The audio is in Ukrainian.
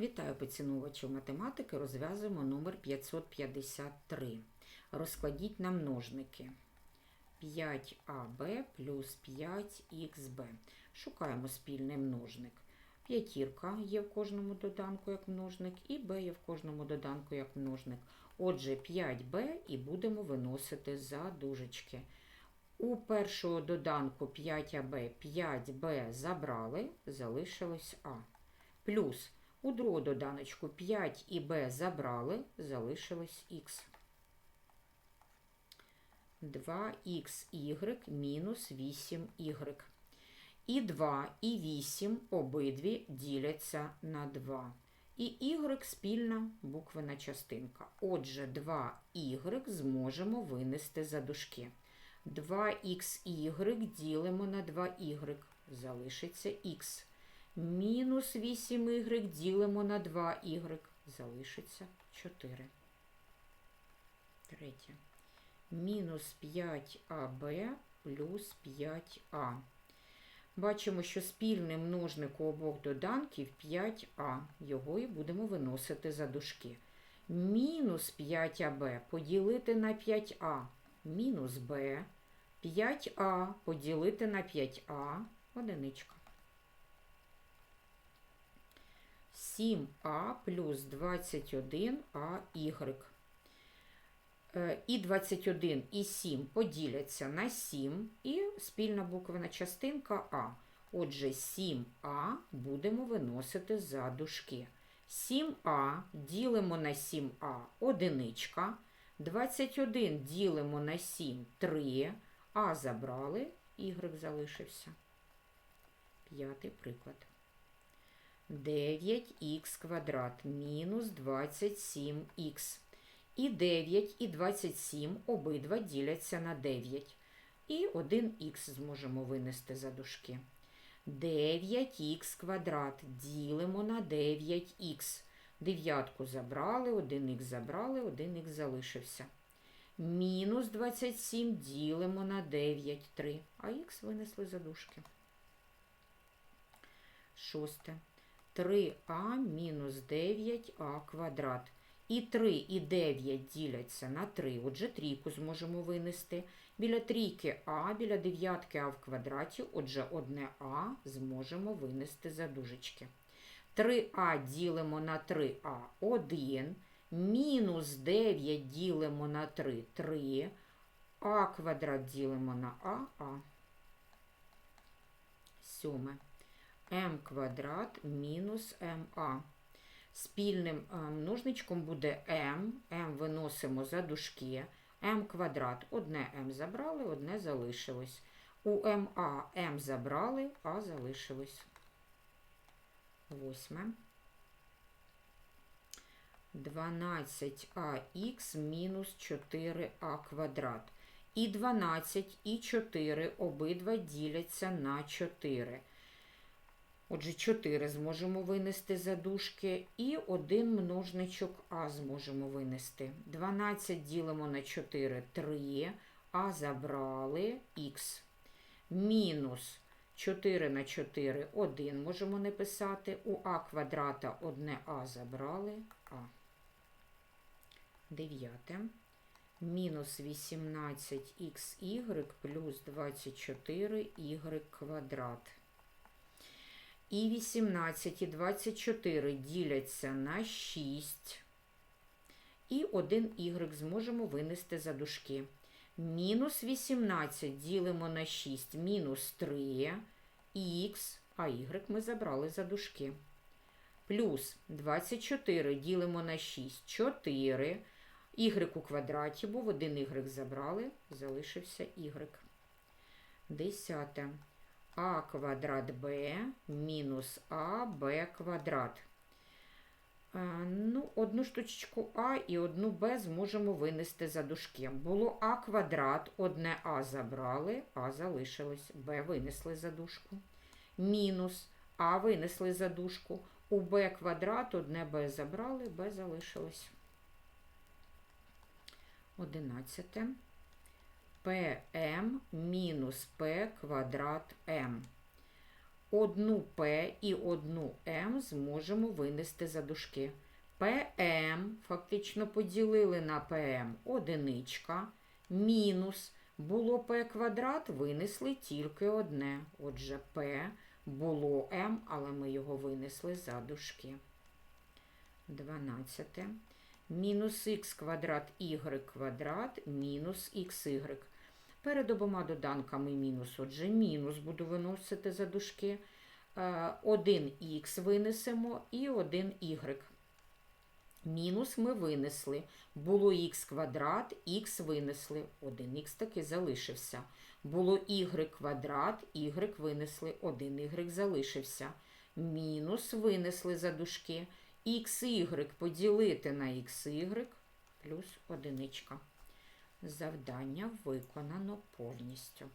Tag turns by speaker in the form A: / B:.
A: Вітаю поцінувачів математики. Розв'язуємо номер 553. Розкладіть на множники. 5аб плюс 5xb. Шукаємо спільний множник. П'ятірка є в кожному доданку як множник, і b є в кожному доданку як множник. Отже, 5b і будемо виносити за дужечки. У першого доданку 5аб 5b забрали, залишилось а. Плюс у другу доданочку 5 і b забрали, залишилось х. 2xy мінус 8y. І 2, і 8 обидві діляться на 2. І y спільна буквена частинка. Отже, 2y зможемо винести за дужки. 2xy ділимо на 2y, залишиться х. Мінус 8y ділимо на 2y, залишиться 4. Третє. Мінус 5аб плюс 5а. Бачимо, що спільний множник у обох доданків 5а. Його і будемо виносити за дужки. Мінус 5аб поділити на 5а. Мінус b. 5а поділити на 5а. Одиничка. 7а плюс 21АY. Е, І 21 і 7 поділяться на 7 і спільна буквена частинка А. Отже, 7а будемо виносити за дужки. 7а ділимо на 7а одиничка. 21 ділимо на 7 3. А забрали, y залишився. П'ятий приклад. 9х квадрат мінус 27х. І 9 і 27 обидва діляться на 9. І 1х зможемо винести за дужки. 9х квадрат ділимо на 9х. Дев'ятку забрали, 1х забрали, 1х залишився. Мінус 27 ділимо на 9, 3. А х винесли за дужки. Шосте. 3а мінус 9а квадрат. І 3, і 9 діляться на 3. Отже, трійку зможемо винести. Біля трійки а, біля дев'ятки а в квадраті, отже, одне а зможемо винести за дужечки. 3а ділимо на 3а 1. Мінус 9 ділимо на 3 3. А квадрат ділимо на а, а. Сьоме m квадрат мінус ma. Спільним множничком буде m. m виносимо за дужки. m квадрат. Одне m забрали, одне залишилось. У ma m забрали, а залишилось. Восьме. 12ах мінус 4а квадрат. І 12, і 4 обидва діляться на 4. Отже, 4 зможемо винести за дужки і один множничок А зможемо винести. 12 ділимо на 4 3, А забрали х. Мінус 4 на 4 1 можемо не писати. У А квадрата 1 А забрали А. Дев'яте. Мінус 18х плюс 24y квадрат. І 18 і 24 діляться на 6. І 1 y зможемо винести за дужки. Мінус 18 ділимо на 6, мінус 3, х, а y ми забрали за дужки. Плюс 24 ділимо на 6, 4. Y у квадраті був, 1 y забрали, залишився y. Десяте а квадрат b мінус аб квадрат. Ну, Одну штучку А і одну Б зможемо винести за дужки. Було А квадрат, одне А забрали, А залишилось, Б винесли за дужку. Мінус А винесли за дужку. У Б квадрат одне Б забрали, Б залишилось. Одинадцяте. ПМ мінус П квадрат М. одну П і одну М зможемо винести за дужки. ПМ фактично поділили на ПМ одиничка, мінус було П квадрат, винесли тільки одне. Отже, П було М, але ми його винесли за дужки. 12. Мінус х квадрат y квадрат мінус xy. Перед обома доданками мінус, отже, мінус буду виносити за дужки. 1х винесемо і 1y. Мінус ми винесли. Було х квадрат, х винесли. 1х таки залишився. Було y квадрат, y винесли. 1y залишився. Мінус винесли за дужки. Xy поділити на xy плюс одиничка. Завдання виконано повністю.